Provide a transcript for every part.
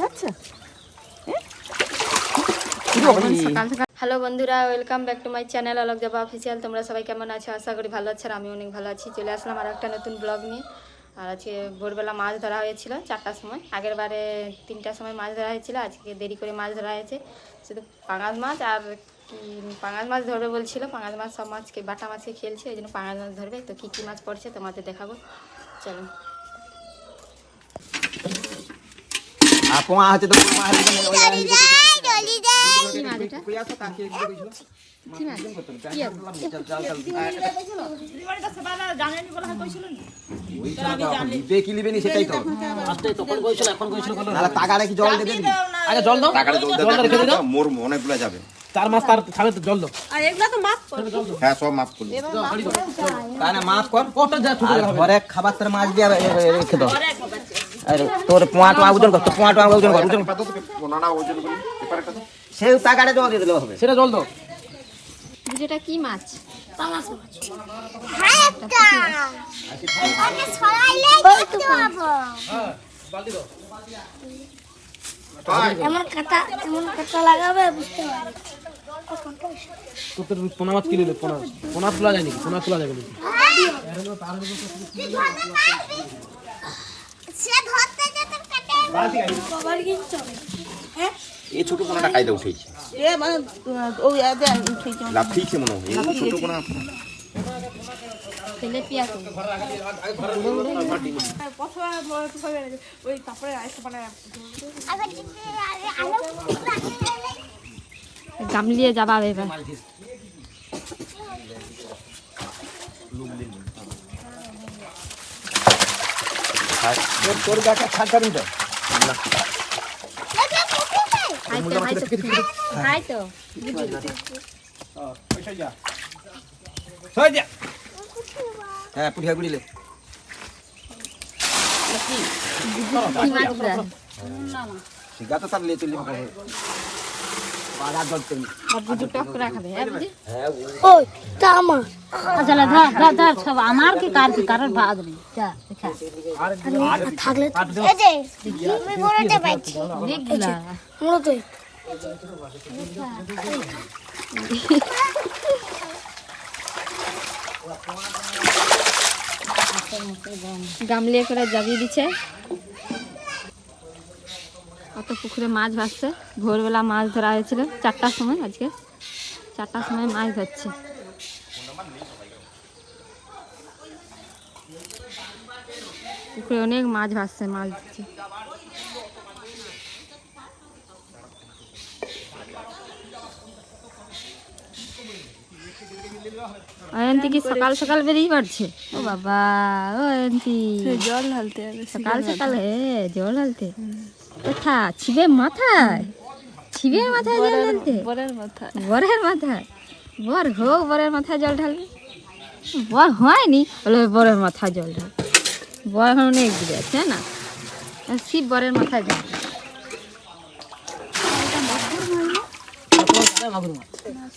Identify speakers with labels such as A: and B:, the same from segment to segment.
A: যাচ্ছে?
B: সকাল সকাল হ্যালো বন্ধুরা welcome back to my channel Alok Java official তোমরা সবাই কেমন আছো? আশা করি ভালো আছো আর আমি অনেক ভালো আছি। চলে আসলাম আর একটা নতুন ব্লগ নিয়ে। আর আজকে ভোরবেলা মাছ ধরা হয়েছিল চারটার সময়। আগের বারে তিনটার সময় মাছ ধরা হয়েছিল আজকে দেরি করে মাছ ধরা হয়েছে। শুধু পাঙাশ মাছ আর কি পাঙাশ মাছ ধরবে বলছিল। পাঙাশ মাছ সব মাছকে বাটা মাছকে খেলছে ওই জন্য পাঙাশ মাছ ধরবে। তো কী কী মাছ পড়ছে তোমাদের দেখাবো। চলো।
C: টাকাটা জল
D: জলটা রেখে দিও
E: মোর অনেকগুলো যাবে
D: চার মাস তার ছাড়ে তো জল দাও
A: আর এগুলা তো মাছ
E: হ্যাঁ সব মাফ করলি
C: না মাফ কর।
D: কটা যা
C: ঘরে খাবার তোর মাছ দিয়ে রেখে দাও। আরে তোর পোয়া টোয়া ওজন কর তোর পোয়া টোয়া ওজন কর ওজন করি।
E: পেপারটা
C: জল দিয়ে দিলে হবে।
D: সেটা জল দাও।
B: যেটা কি মাছ?
F: এমন কাটা এমন কাটা লাগাবে বুঝতে পারি
D: তোর পোনা মাছ পোনা পোনা তোলা যায় নাকি? পোনা তোলা যাবে নাকি
F: সে
E: ছোট কায়দা উঠেছে।
A: এ মানে ওই
E: মনে হয়। এই ছোট
B: তো
A: তারপরে আইসে মানে
B: গামলিয়ে যাবা এবার।
C: তোর তোর গাছা ছাড় হ্যাঁ পুঠিয়া গুড়িলে শিগা তো তার লিয়ে চলি
G: আমার। কি কার কি? কারোর ভাগ নেই।
F: থাকলে এই যে আমি বড়তে পাইছি।
G: দেখলা।
F: মূলত
B: গামলিয়ে করে জাবিয়ে দিচ্ছে অত পুকুরে মাছ ভাসছে। ভোরবেলা মাছ ধরা হয়েছিল চারটার সময় আজকে। চারটার সময় মাছ ধরছে। পুকুরে অনেক মাছ ভাসছে মাছ ধরছে। অয়ন্তি কি সকাল সকাল বেরিয়ে পড়ছে? ও বাবা ও অয়ন্তি
A: জল ঢালতে
B: সকাল সকাল হে জল ঢালতে। কোথা? ছিবে মাথায়? ছিবে মাথায় জল ঢালতে?
A: বরের মাথা
B: বরের মাথায়? বর হোক বরের মাথায় জল ঢালবে? বর হয়নি? বলে বরের মাথায় জল ঢাল। বর এখন অনেক দূরে আছে না? আর শিব বরের মাথায় জল ঢালে।
D: মাছ।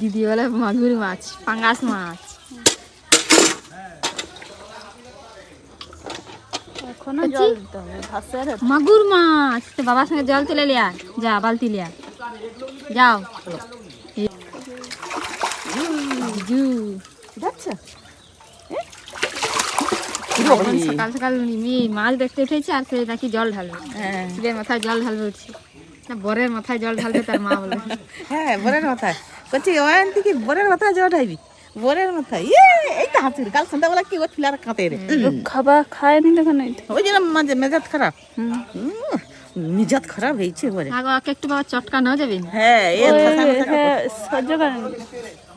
B: দিদি বলে মাগুর মাছ পাঙ্গাস মাছ।
A: এখনও জল দিতে হবে ভাসের
B: মাগুর মাছ। তো বাবার সঙ্গে জল তুলে লিয়া যা বালতি লিয়া যাও। জু
A: যাচ্ছে?
B: সকাল সকাল মেয়ে মাছ দেখতে উঠেছে আর সে নাকি জল ঢালবে।
A: হ্যাঁ।
B: মাথায় জল ঢালবে উঠছে। না বরের মাথায় জল ঢালবে তার মা বলে।
A: হ্যাঁ বরের মাথায়। বলছি ওয়ান্তি কি বরের মাথায় জল ঢাইবি বরের মাথায় ইয়ে এই তো হাসির কাল সন্ধ্যাবেলা কি করছিল আর কাঁতে রে
H: খাবার খায়নি দেখো না
A: ওই জন্য মাঝে মেজাজ খারাপ। হুম, মিজাজ খারাপ হয়েছে বরে।
B: আগো একটু বাবা চটকা না যাবে
A: হ্যাঁ এ
H: হ্যাঁ সহ্য করেন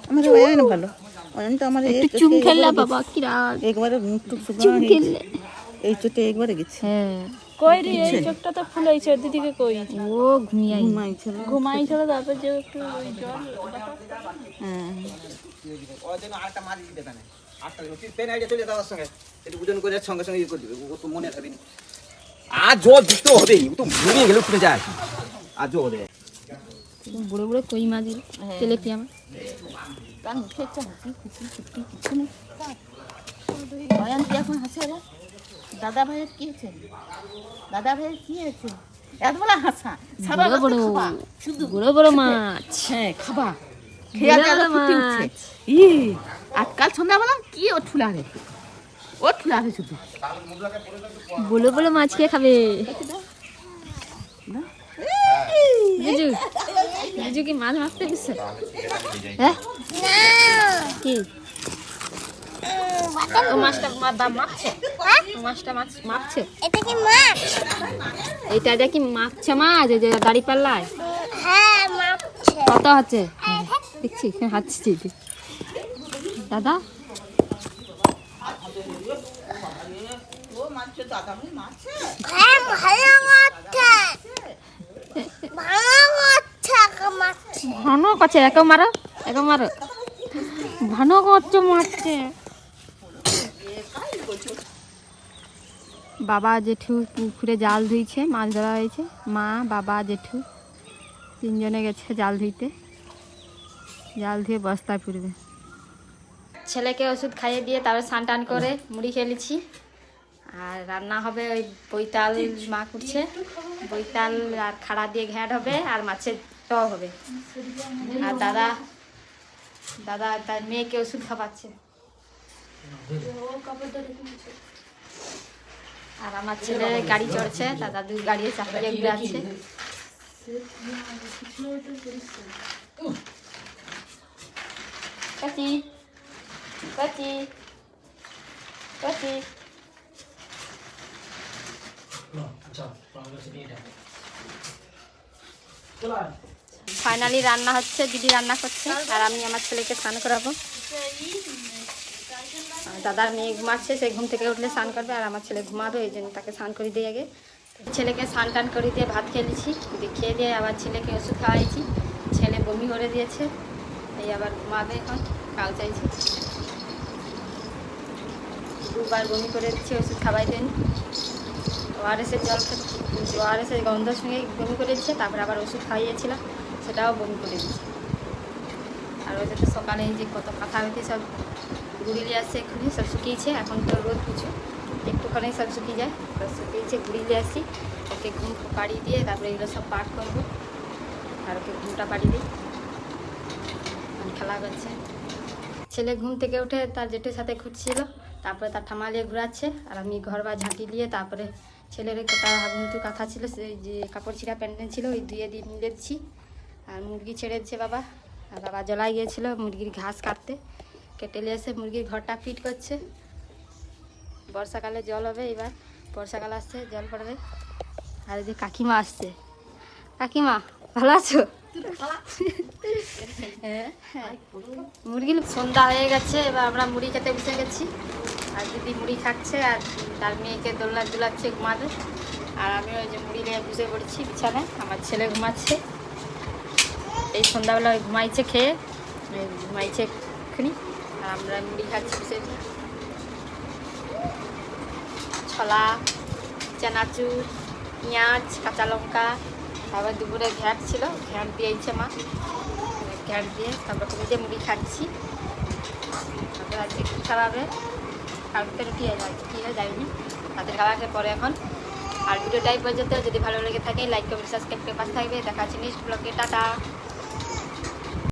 A: আমার ওয়াইন ভালো। ওয়াইন তো আমার
B: একটু চুম খেললে বাবা কি রাগ।
A: একবারে মুখ টুক
B: চুম খেললে।
A: এই চোটে একবারে গেছে।
B: হ্যাঁ।
H: কই রে এই চোখটা তো ফুলাইছে দিদিকে কই?
B: ও ঘুমিয়ে
A: ঘুমাইছিল
H: ঘুমাইছিল তারপর যে একটু ওই জল
A: হ্যাঁ।
C: ওর জন্য আরেকটা মাছ দিতে দেবে না। আটটা তুই পেন আইডিয়া চলে যাওয়ার সঙ্গে। একটু করে সঙ্গে সঙ্গে ইয়ে করে দিবে। ও তো মনে রাখবি। আর জল দিতে হবে। ও তো গেলে উঠে যায়। আর জল দেয়
B: বুড়ো বুড়ো কই মাছ তেলেপিয়া মাছ
G: তার মুখে একটা হাসি খুশি ছুটি কিছু নেই এখন হাসে রে
A: দাদা ভাইয়ের কি হয়েছে? দাদা ভাইয়ের কি হয়েছে? এত বলা হাসা।
B: বড় বড়
A: শুধু
B: বড় বড় মাছ।
A: হ্যাঁ খাবা। খেয়ে উঠছে। ই সন্ধ্যাবেলা কি ও ঠুলা রে। ও ঠুলা রে শুধু।
B: বলে বলে মাছ কে খাবে? কি মাছ মারতে দিচ্ছে হ্যাঁ? কি? ও মাছটা দাম মাপছে মাছটা মাছ মাপছে
F: এটা কি মাছ?
B: এইটা এটা কি মাপছে মাছ এই যে দাড়ি পাল্লায়।
F: হ্যাঁ
B: কত আছে? দেখছি দাদা?
F: ভালো মাছ মাছ
B: ভানো করছে এক মারো এক মারো। ভানো করছে মারছে। বাবা জেঠু পুকুরে জাল ধুইছে মাছ ধরা হয়েছে। মা বাবা জেঠু তিনজনে গেছে জাল ধুইতে। জাল দিয়ে বস্তায় পুরবে ছেলেকে ওষুধ খাইয়ে দিয়ে তারপর স্নান টান করে মুড়ি খেলেছি আর রান্না হবে ওই বৈতাল মা করছে। বৈতাল আর খাড়া দিয়ে ঘ্যাট হবে আর মাছের ট হবে। আর দাদা দাদা তার মেয়েকে ওষুধ খাওয়াচ্ছে। আর আমার ছেলে গাড়ি চড়ছে, দাদা দুই গাড়ি চাপিয়ে ঘুরাচ্ছে কাচি কাচি কাচি ফাইনালি রান্না হচ্ছে দিদি রান্না করছে আর আমি আমার ছেলেকে স্নান করাবো। দাদার মেয়ে ঘুমাচ্ছে সে ঘুম থেকে উঠলে স্নান করবে আর আমার ছেলে ঘুমাবে এই জন্য তাকে স্নান করে দিয়ে আগে। ছেলেকে স্নান টান করে দিয়ে ভাত খেয়ে নিচ্ছি দিয়ে খেয়ে দিয়ে আবার ছেলেকে ওষুধ খাওয়াইছি। ছেলে বমি করে দিয়েছে। এই আবার ঘুমাবে এখন কাল চাইছে। দুবার বমি করে দিচ্ছি, ওষুধ খাওয়াই দেন। ওআরএসের জল ওআরএসের গন্ধের সঙ্গে বমি করে দিচ্ছে, তারপরে আবার ওষুধ খাইয়েছিলাম, সেটাও বমি করে দিচ্ছে। আর ওই তো সকালে যে কত কাঁথা হইতে সব গুড়িলে আসছে এক্ষুনি, সব শুকিয়েছে, এখন তো রোদ কিছু একটুখানি সব শুকিয়ে যায় তো শুকিয়েছে, গুড়িলে আসি ওকে ঘুম পাড়িয়ে দিয়ে তারপরে এগুলো সব পাঠ করব, আর ওকে ঘুমটা পাড়িয়ে দিই। খেলা করছে। ছেলে ঘুম থেকে উঠে তার জেঠুর সাথে ঘুরছিল তারপরে তার ঠামা নিয়ে ঘুরাচ্ছে, আর আমি ঘর বা ঝাঁটি দিয়ে তারপরে ছেলের ওই কটা হাগুমতু কাঁথা ছিল, সেই যে কাপড় ছিঁড়া প্যান্ডেল ছিল, ওই ধুয়ে দিয়ে নিয়ে দিচ্ছি আর মুরগি ছেড়ে দিচ্ছে বাবা। আর বাবা জলাই গিয়েছিল মুরগির ঘাস কাটতে। কেটে নিয়ে এসে মুরগির ঘরটা ফিট করছে। বর্ষাকালে জল হবে এবার, বর্ষাকাল আসছে, জল পড়বে। আর এই যে কাকিমা আসছে। কাকিমা, ভালো আছো? হ্যাঁ সন্ধ্যা হয়ে গেছে, এবার আমরা মুড়ি খেতে বসে গেছি। আর দিদি মুড়ি খাচ্ছে আর তার মেয়েকে দোলনা দুলাচ্ছে ঘুমাবে আর আমি ওই যে মুড়ি নিয়ে বসে পড়েছি বিছানায়, আমার ছেলে ঘুমাচ্ছে। এই সন্ধ্যাবেলা ওই ঘুমাইছে খেয়ে ঘুমাইছে এক্ষুনি। আর আমরা মুড়ি খাচ্ছি বসে। ছলা, চানাচুর, পেঁয়াজ, কাঁচা লঙ্কা তারপর দুপুরে ঘ্যাট ছিল, ঘ্যাট দিয়েছে মা। ঘ্যাট দিয়ে তারপর তুমি যে মুড়ি খাচ্ছি, তারপর আজকে কী খাওয়াবে? কালকে রুটি হয়ে যায় কী হয়ে যায়নি। তাদের খাওয়াকে পরে এখন। আর ভিডিওটাই পর্যন্ত। যদি ভালো লেগে থাকে লাইক কমেন্ট সাবস্ক্রাইব করে পাশে থাকবে। দেখা আছে নেক্সট ব্লগে টাটা!